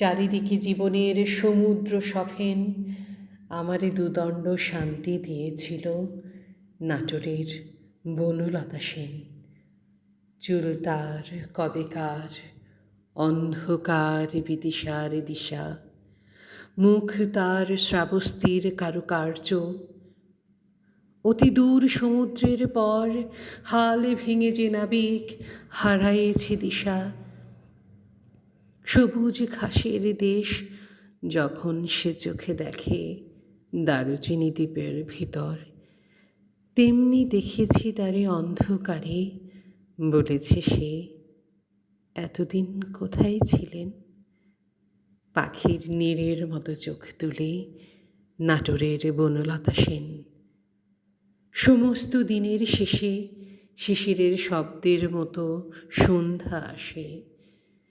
চারিদিকে জীবনের সমুদ্র সফেন, আমারে দুদণ্ড শান্তি দিয়েছিল নাটোরের বনলতা সেন। চুল তার, কবেকার, অন্ধকার বিদিশার দিশা। মুখ তার শ্রাবস্তির কারুকার্য। অতি দূর সমুদ্রের পর হাল ভেঙে যে নাবিক হারাইয়েছে দিশা। সবুজ ঘাসের দেশ, যখন সে চোখে দেখে দারুচিনি দ্বীপের ভিতর। তেমনি দেখেছি তারে অন্ধকারে, বলেছে সে। এতদিন কোথায় ছিলেন? পাখির নীড়ের মতো চোখ তুলে নাটোরের বনলতা সেন। সমস্ত দিনের শেষে শিশিরের শব্দের মতো সন্ধ্যা আসে।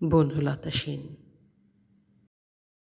বনলতা সেন